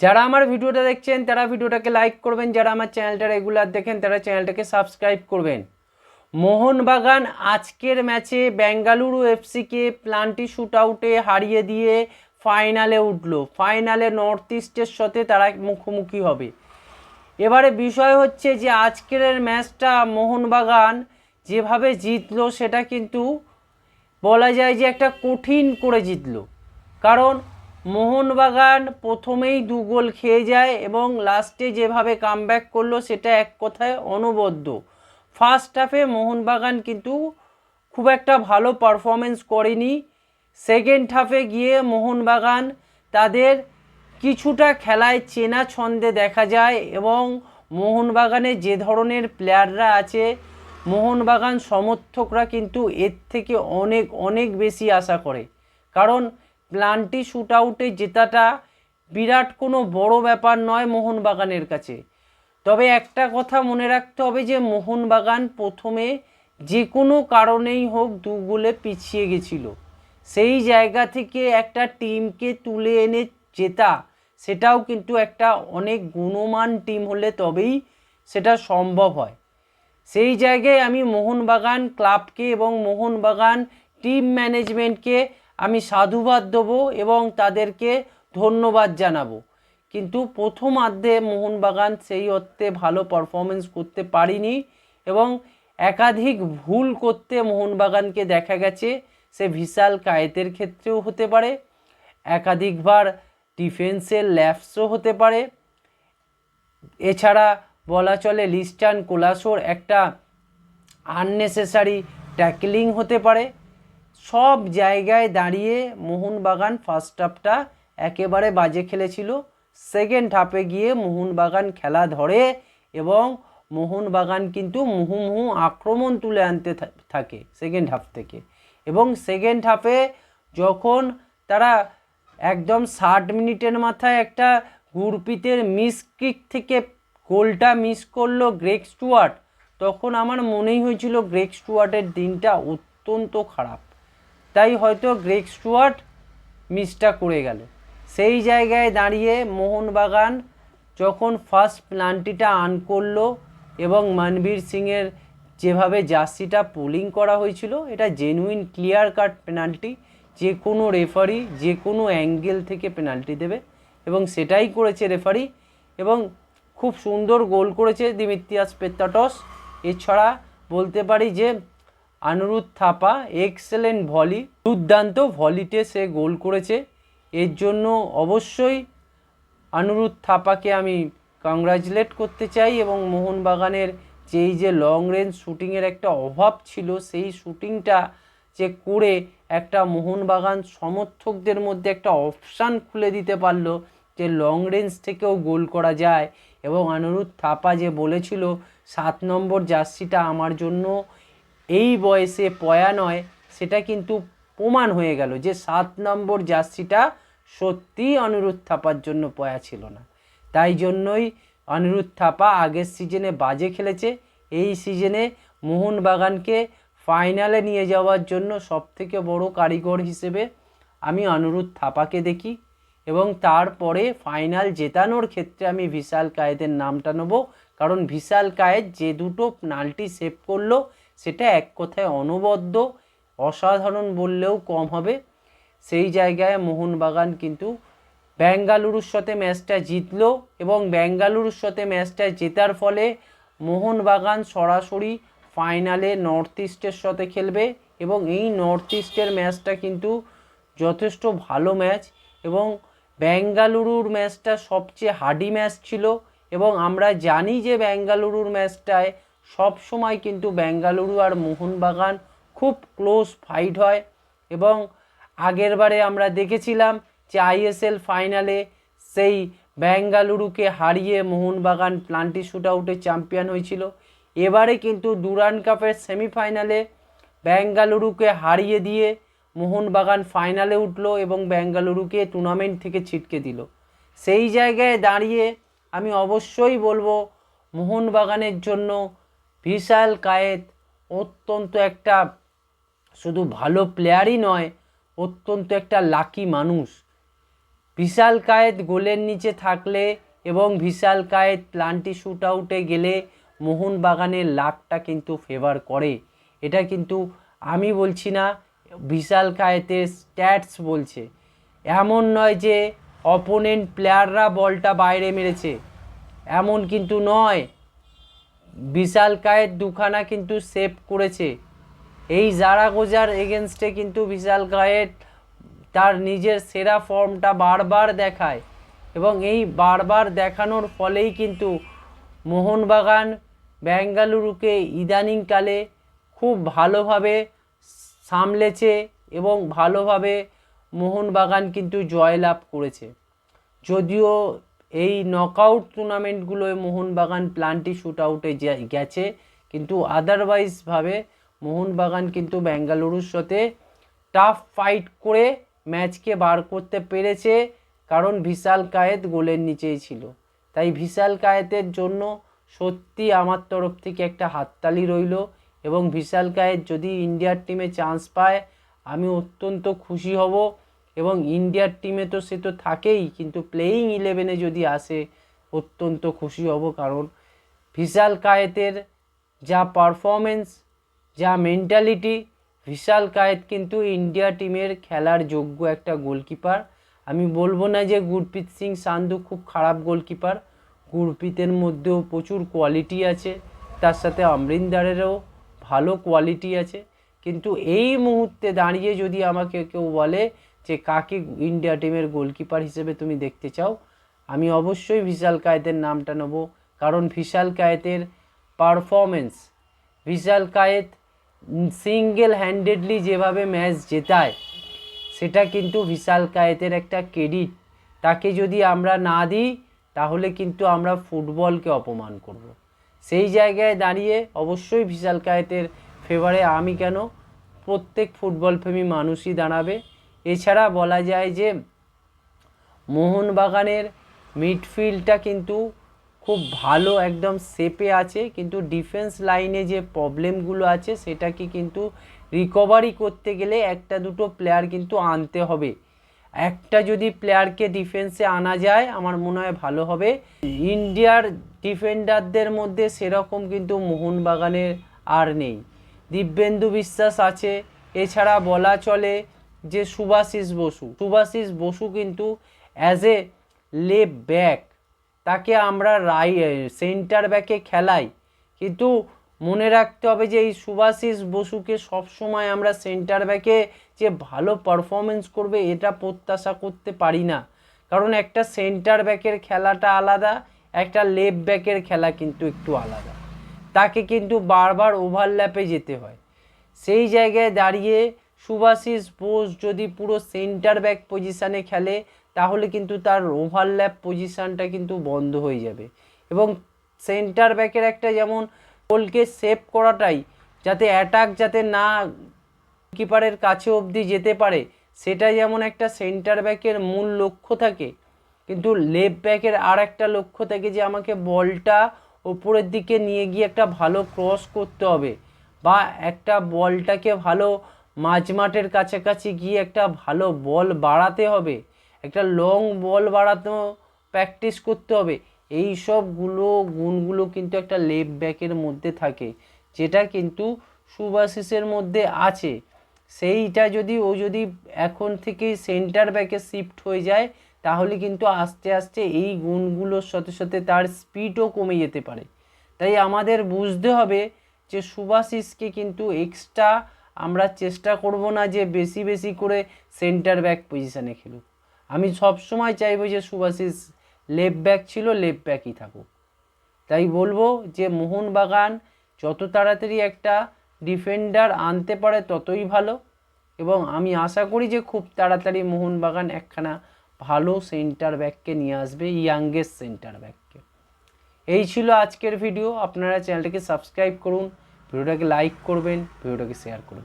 যারা আমার ভিডিওটা দেখছেন, তারা ভিডিওটাকে লাইক করবেন। যারা আমার চ্যানেলটা রেগুলার দেখেন, তারা চ্যানেলটাকে সাবস্ক্রাইব করবেন। মোহনবাগান আজকের ম্যাচে বেঙ্গালুরু এফসিকে প্লান্টি শ্যুট আউটে হারিয়ে দিয়ে ফাইনালে উঠল। ফাইনালে নর্থ ইস্টের সাথে তারা মুখোমুখি হবে। এবারে বিষয় হচ্ছে যে আজকের ম্যাচটা মোহনবাগান যেভাবে জিতলো, সেটা কিন্তু বলা যায় যে একটা কঠিন করে জিতলো। কারণ মোহনবাগান প্রথমেই দু গোল খেয়ে যায় এবং লাস্টে যেভাবে কামব্যাক করল সেটা এক কথায় অনবদ্য। ফার্স্ট হাফে মোহনবাগান কিন্তু খুব একটা ভালো পারফরমেন্স করেনি। সেকেন্ড হাফে গিয়ে মোহনবাগান তাদের কিছুটা খেলায় চেনা ছন্দে দেখা যায় এবং মোহনবাগানে যে ধরনের প্লেয়াররা আছে, মোহনবাগান সমর্থকরা কিন্তু এর থেকে অনেক অনেক বেশি আশা করে। কারণ প্লান্টি শ্যুট আউটে জেতাটা বিরাট কোনো বড় ব্যাপার নয় মোহনবাগানের কাছে। তবে একটা কথা মনে রাখতে হবে যে, মোহনবাগান প্রথমে যে কোনো কারণেই হোক দু গোলে পিছিয়ে গেছিল। সেই জায়গা থেকে একটা টিমকে তুলে এনে জেতা, সেটাও কিন্তু একটা অনেক গুণমান টিম হলে তবেই সেটা সম্ভব হয়। সেই জায়গায় আমি মোহনবাগান ক্লাবকে এবং মোহনবাগান টিম ম্যানেজমেন্টকে আমি সাধুবাদ দেবো এবং তাদেরকে ধন্যবাদ জানাব। কিন্তু প্রথমার্ধে মোহনবাগান সেই অর্থে ভালো পারফরমেন্স করতে পারিনি এবং একাধিক ভুল করতে মোহনবাগানকে দেখা গেছে, সে ভিশাল কায়েতের ক্ষেত্রেও হতে পারে, একাধিকবার ডিফেন্সের ল্যাপসও হতে পারে। এছাড়া বলা চলে লিস্টান কোলাসোর একটা আননেসেসারি ট্যাকলিং হতে পারে। সব জায়গায় দাঁড়িয়ে মোহনবাগান ফার্স্ট হাফটা একেবারে বাজে খেলেছিল। সেকেন্ড হাফে গিয়ে মোহনবাগান খেলা ধরে এবং মোহনবাগান কিন্তু মুহুমুহু আক্রমণ তুলে আনতে থাকে সেকেন্ড হাফ থেকে। এবং সেকেন্ড হাফে যখন তারা একদম ষাট মিনিটের মাথায় একটা গুরপিতের মিস কিক থেকে গোলটা মিস করল গ্রেক স্টুয়ার্ট, তখন আমার মনেই হয়েছিল গ্রেক স্টুয়ার্টের দিনটা অত্যন্ত খারাপ। তাই হয়তো গ্রেক স্টুয়ার্ট মিসটা করে গেল। সেই জায়গায় দাঁড়িয়ে মোহনবাগান যখন ফার্স্ট প্লান্টিটা আন করল এবং মনবীর সিংয়ের যেভাবে জার্সিটা পোলিং করা হয়েছিল, এটা জেনুইন ক্লিয়ার কাট পেনাল্টি যে কোনো রেফারি যে কোনো অ্যাঙ্গেল থেকে পেনাল্টি দেবে এবং সেটাই করেছে রেফারি এবং খুব সুন্দর গোল করেছে দিমিত্রিয়াস পেত্তাটস। এছাড়া বলতে পারি যে আনুরুদ্ধ থাপা এক্সেলেন্ট ভলি দুর্দান্ত ভলিতে সে গোল করেছে। এর জন্য অবশ্যই আনুরুদ্ধ থাপাকে আমি কংগ্রাচুলেট করতে চাই এবং মোহনবাগানের যেই যে লং রেঞ্জ শ্যুটিংয়ের একটা অভাব ছিল, সেই শ্যুটিংটা যে করে একটা মোহনবাগান সমর্থকদের মধ্যে একটা অপশান খুলে দিতে পারল যে লং রেঞ্জ থেকেও গোল করা যায়। এবং আনুরুদ্ধ থাপা যে বলেছিল, সাত নম্বর জার্সিটা আমার জন্য এই বয়সে পয়া নয় সেটা কিন্তু প্রমাণ হয়ে গেল যে সাত নম্বর জার্সিটা সত্যিই অনিরুদ্ধ থাপার জন্য পয়া ছিল না। তাই জন্যই অনিরুদ্ধ থাপা আগের সিজনে বাজে খেলেছে। এই সিজনে মোহনবাগানকে ফাইনালে নিয়ে যাওয়ার জন্য সবথেকে বড় কারিগর হিসেবে আমি অনিরুদ্ধ থাপাকে দেখি এবং তারপরে ফাইনাল জেতানোর ক্ষেত্রে আমি ভিশাল কায়েদের নামটা নেব। কারণ ভিশাল কায়েদ যে দুটো পেনাল্টি সেভ করল সেটা এক কথায় অনবদ্য, অসাধারণ বললেও কম হবে। সেই জায়গায় মোহনবাগান কিন্তু ব্যাঙ্গালুরুর সাথে ম্যাচটা জিতলো এবং ব্যাঙ্গালুরুর সাথে ম্যাচটা জেতার ফলে মোহনবাগান সরাসরি ফাইনালে নর্থ ইস্টের সাথে খেলবে এবং এই নর্থ ইস্টের ম্যাচটা কিন্তু যথেষ্ট ভালো ম্যাচ এবং ব্যাঙ্গালুরুর ম্যাচটা সবচেয়ে হার্ডি ম্যাচ ছিল এবং আমরা জানি যে ব্যাঙ্গালুরুর ম্যাচটায় সব সময় কিন্তু বেঙ্গালুরু আর মোহনবাগান খুব ক্লোজ ফাইট হয় এবং আগেরবারে আমরা দেখেছিলাম যে আইএসএল ফাইনালে সেই বেঙ্গালুরুকে হারিয়ে মোহনবাগান প্লান্টি শ্যুট আউটে চ্যাম্পিয়ন হয়েছিল। এবারে কিন্তু ডুরান কাপের সেমিফাইনালে বেঙ্গালুরুকে হারিয়ে দিয়ে মোহনবাগান ফাইনালে উঠল এবং বেঙ্গালুরুকে টুর্নামেন্ট থেকে ছিটকে দিল। সেই জায়গায় দাঁড়িয়ে আমি অবশ্যই বলব, মোহনবাগানের জন্য বিশাল কায়েত অত্যন্ত একটা শুধু ভালো প্লেয়ারই নয়, অত্যন্ত একটা লাকি মানুষ। বিশাল কায়েত গোলের নিচে থাকলে এবং বিশাল কায়েত প্লান্টি শ্যুট আউটে গেলে মোহনবাগানের লাকটা কিন্তু ফেভার করে। এটা কিন্তু আমি বলছি না, বিশাল কায়েতের স্ট্যাটস বলছে। এমন নয় যে অপোনেন্ট প্লেয়াররা বলটা বাইরে মেরেছে। এমন কিন্তু নয় বিশাল কায়েত দুখানা কিন্তু সেভ করেছে। এই জারাগোজার এগেনস্টে কিন্তু বিশাল কায়েত তার নিজের সেরা ফর্মটা বারবার দেখায় এবং এই বারবার দেখানোর ফলেই কিন্তু মোহনবাগান বেঙ্গালুরুকে ইদানিংকালে খুব ভালোভাবে সামলেছে এবং ভালোভাবে মোহনবাগান কিন্তু জয়লাভ করেছে। যদিও এই নকআউট টুর্নামেন্টগুলোয় মোহনবাগান প্লান্টি শ্যুট আউটে গেছে। কিন্তু আদারওয়াইজভাবে মোহনবাগান কিন্তু বেঙ্গালুরুর সাথে টাফ ফাইট করে ম্যাচকে বার করতে পেরেছে, কারণ ভিশাল কায়েত গোলের নিচেই ছিল। তাই ভিশাল কায়েতের জন্য সত্যি আমার তরফ থেকে একটা হাততালি রইল এবং ভিশাল কায়েত যদি ইন্ডিয়ার টিমে চান্স পায়, আমি অত্যন্ত খুশি হব। এবং ইন্ডিয়ার টিমে তো সে তো থাকেই, কিন্তু প্লেয়িং ইলেভেনে যদি আসে, অত্যন্ত খুশি হব কারণ ভিশাল কায়েতের যা পারফরমেন্স যা মেন্টালিটি ভিশাল কায়েত কিন্তু ইন্ডিয়া টিমের খেলার যোগ্য একটা গোলকিপার আমি বলব না যে গুরপ্রীত সিং সান্ধু খুব খারাপ গোলকিপার গুরপ্রীতের মধ্যেও প্রচুর কোয়ালিটি আছে, তার সাথে অমরিন্দারেরও ভালো কোয়ালিটি আছে। কিন্তু এই মুহূর্তে দাঁড়িয়ে যদি আমাকে কেউ বলে যে কাকে ইন্ডিয়া টিমের গোলকিপার হিসেবে তুমি দেখতে চাও, আমি অবশ্যই বিশাল কায়েতের নামটা নেব। কারণ Bishal কায়েতের performance Bishal Kaith single handedly যেভাবে ম্যাচ জেতায়, সেটা কিন্তু বিশাল কায়েতের একটা ক্রেডিট তাকে যদি আমরা না দিই, তাহলে কিন্তু আমরা ফুটবলকে অপমান করব। সেই জায়গায় দাঁড়িয়ে অবশ্যই বিশাল কায়েতের ফেভারে আমি কেন? প্রত্যেক ফুটবল প্রেমী মানুষই দাঁড়াবে। এছাড়া বলা যায় যে মোহনবাগানের মিডফিল্ডটা কিন্তু খুব ভালো, একদম সেপে আছে। কিন্তু ডিফেন্স লাইনে যে প্রবলেমগুলো আছে, সেটাকে কিন্তু রিকভারি করতে গেলে একটা দুটো প্লেয়ার কিন্তু আনতে হবে। একটা যদি প্লেয়ারকে ডিফেন্সে আনা যায়, আমার মনে হয় ভালো হবে। ইন্ডিয়ার ডিফেন্ডারদের মধ্যে সেরকম কিন্তু মোহনবাগানের আর নেই। দিব্যেন্দু বিশ্বাস আছে। এছাড়া বলা চলে যে সুভাশিস বসু সুভাশিস বসু কিন্তু অ্যাজ এ লেফট ব্যাক তাকে আমরা রাই সেন্টার ব্যাকে খেলাই। কিন্তু মনে রাখতে হবে যে এই সুভাশিস বসুকে সবসময় আমরা সেন্টার ব্যাকে যে ভালো পারফরমেন্স করবে, এটা প্রত্যাশা করতে পারি না। কারণ একটা সেন্টার ব্যাকের খেলাটা আলাদা, একটা লেফট ব্যাকের খেলা কিন্তু একটু আলাদা। তাকে কিন্তু বারবার ওভারল্যাপে যেতে হয়। সেই জায়গায় দাঁড়িয়ে সুভাশিস বোস যদি পুরো সেন্টার ব্যাক পজিশানে খেলে, তাহলে কিন্তু তার ওভারল্যাপ পজিশানটা কিন্তু বন্ধ হয়ে যাবে। এবং সেন্টার ব্যাকের একটা যেমন গোলকে সেভ করাটাই, যাতে অ্যাটাক যাতে না কিপারের কাছে অবধি যেতে পারে সেটা যেমন একটা সেন্টার ব্যাকের মূল লক্ষ্য থাকে, কিন্তু লেফট ব্যাকের আর একটা লক্ষ্য থাকে যে আমাকে বলটা ওপরের দিকে নিয়ে গিয়ে একটা ভালো ক্রস করতে হবে, বা একটা বলটাকে ভালো মাঝমাঠের কাছাকাছি গিয়ে একটা ভালো বল বাড়াতে হবে। একটা লং বল বাড়াতে প্র্যাকটিস করতে হবে। এই সবগুলো গুণগুলো কিন্তু একটা লেফট ব্যাকের মধ্যে থাকে, যেটা কিন্তু সুভাশিসের মধ্যে আছে। সেইটা যদি, ও যদি এখন থেকেই সেন্টার ব্যাকে শিফট হয়ে যায়, তাহলে কিন্তু আস্তে আস্তে এই গুণগুলোর সাথে সাথে তার স্পিডও কমে যেতে পারে। তাই আমাদের বুঝতে হবে যে সুভাশিসকে কিন্তু এক্সট্রা আমরা চেষ্টা করব না যে বেশি বেশি করে সেন্টার ব্যাক পজিশানে খেলুক। আমি সবসময় চাইব যে সুভাশিস লেফট ব্যাক ছিল লেফট ব্যাকই থাকুক। তাই বলব যে মোহনবাগান যত তাড়াতাড়ি একটা ডিফেন্ডার আনতে পারে ততই ভালো এবং আমি আশা করি যে খুব তাড়াতাড়ি মোহনবাগান একখানা ভালো সেন্টার ব্যাককে নিয়ে আসবে ইয়াংগেস্ট সেন্টার ব্যাককে এই ছিল আজকের ভিডিও আপনারা চ্যানেলটাকে সাবস্ক্রাইব করুন ভিডিওটাকে লাইক করবেন ভিডিওটাকে শেয়ার করবেন।